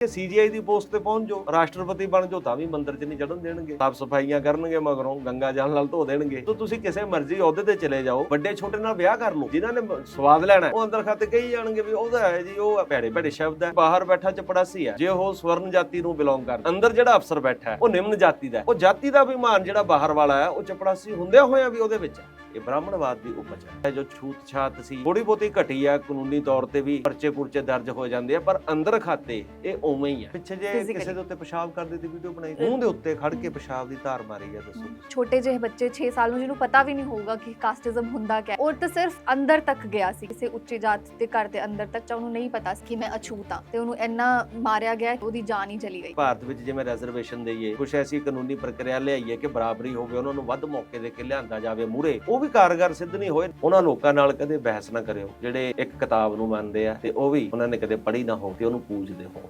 ਕਿ ਸੀਜੀਆਈ ਦੀ ਪੋਸਟ ਤੇ ਪਹੁੰਚ ਜਾਓ, ਰਾਸ਼ਟਰਪਤੀ ਬਣ ਜਾਓ, ਤਾਂ ਵੀ ਮੰਦਿਰ 'ਚ ਨਹੀਂ ਚੜਨ ਦੇਣਗੇ। ਸਾਫ਼ ਸਫਾਈਆਂ ਕਰਨਗੇ ਮਗਰੋਂ, ਗੰਗਾ ਜਲ ਨਾਲ ਧੋ ਦੇਣਗੇ। ਤਾਂ ਤੁਸੀਂ ਕਿਸੇ ਮਰਜ਼ੀ ਅਹੁਦੇ ਤੇ ਚਲੇ ਜਾਓ, ਵੱਡੇ ਛੋਟੇ ਨਾਲ ਵਿਆਹ ਕਰ ਲਓ। ਜਿਨ੍ਹਾਂ ਨੇ ਸਵਾਦ ਲੈਣਾ ਉਹ ਅੰਦਰ ਖਾਤੇ ਕਹੀ ਜਾਣਗੇ ਵੀ ਉਹਦਾ ਹੈ ਜੀ, ਉਹ ਭੈੜੇ ਭੈੜੇ ਸ਼ਬਦ ਹੈ। ਬਾਹਰ ਬੈਠਾ ਚਪੜਾਸੀ ਹੈ। ਜੇ ਉਹ ਸਵਰਨ ਜਾਤੀ ਨੂੰ ਬਿਲੋਂਗ ਕਰਦਾ ਅੰਦਰ ਜਿਹੜਾ ਅਫਸਰ ਬੈਠਾ ਉਹ ਨਿਮਨ ਜਾਤੀ ਦਾ ਉਹ ਜਾਤੀ ਦਾ ਅਭਿਮਾਨ ਜਿਹੜਾ ਬਾਹਰ ਵਾਲਾ ਹੈ, ਉਹ ਚਪੜਾਸੀ ਹੁੰਦਿਆਂ ਹੋਇਆ ਵੀ ਉਹਦੇ ਵਿੱਚ ਇਹ ਬ੍ਰਾਹਮਣਵਾਦ ਦੀ ਉਪਜ ਹੈ। ਜੋ ਛੂਤ ਛਾਤ ਸੀ ਥੋੜੀ ਬਹੁਤੀ ਘਟੀ ਆ ਕਾਨੂੰਨੀ ਤੌਰ ਤੇ ਵੀ ਪਰਚੇ ਪੁਰਚੇ ਦਰਜ ਹੋ ਜਾਂਦੇ ਆ, ਪਰ ਅੰਦਰ ਖਾਤੇ ਇਹ ਉਵੇਂ ਹੀ ਆ ਪਿੱਛੇ ਜੇ. ਕਿਸੇ ਦੇ ਉੱਤੇ ਪਿਸ਼ਾਬ ਕਰਦੇ ਦੀ ਵੀਡੀਓ ਬਣਾਈ ਮੂੰਹ ਦੇ ਉੱਤੇ ਖੜ ਕੇ ਪਿਸ਼ਾਬ ਦੀ ਧਾਰ ਮਾਰੀ ਆ ਦੱਸੋ। ਛੋਟੇ ਜਿਹੇ ਬੱਚੇ 6 ਸਾਲ ਨੂੰ ਜਿਹਨੂੰ ਪਤਾ ਵੀ ਨਹੀਂ ਹੋਊਗਾ ਕਿ ਕਾਸਟਿਜ਼ਮ ਹੁੰਦਾ ਕਿਆ। ਉਹ ਤਾਂ ਸਿਰਫ ਅੰਦਰ ਤੱਕ ਗਿਆ ਸੀ ਕਿਸੇ ਉੱਚੀ ਜਾਤ ਦੇ ਘਰ ਦੇ ਅੰਦਰ ਤੱਕ ਚ ਉਹਨੂੰ ਨਹੀਂ ਪਤਾ ਸੀ ਕਿ ਮੈਂ ਅਛੂਤ ਹਾਂ ਤੇ ਉਹਨੂੰ ਇੰਨਾ ਮਾਰਿਆ ਗਿਆ ਉਹਦੀ ਜਾਨ ਹੀ ਚਲੀ ਗਈ ਭਾਰਤ ਵਿੱਚ ਜਿਵੇਂ ਰੈਜ਼ਰਵੇਸ਼ਨ ਦੇਈਏ ਕੁਝ ਐਸੀ ਕਾਨੂੰਨੀ ਪ੍ਰਕਿਰਿਆ ਲਿਆਈਏ ਕਿ ਬਰਾਬਰੀ ਹੋਵੇ ਉਹਨਾਂ ਨੂੰ ਵੱਧ ਮੌਕੇ ਦੇ ਕੇ ਲਿਆਂਦਾ ਜਾਵੇ ਮੂਰੇ ਉਹ ਵੀ ਕਾਰਗਰ ਸਿੱਧ ਨਹੀਂ ਹੋਏ ਉਹਨਾਂ ਲੋਕਾਂ ਨਾਲ ਕਦੇ ਬਹਿਸ ਨਾ ਕਰਿਓ ਜਿਹੜੇ ਇੱਕ ਕਿਤਾਬ ਨੂੰ ਮੰਨਦੇ ਆ ਤੇ ਉਹ ਵੀ ਉਹਨਾਂ ਨੇ ਕਦੇ ਪੜ੍ਹੀ ਨਾ ਹੋ ਤੇ ਉਹਨੂੰ ਪੂਜਦੇ ਹੋ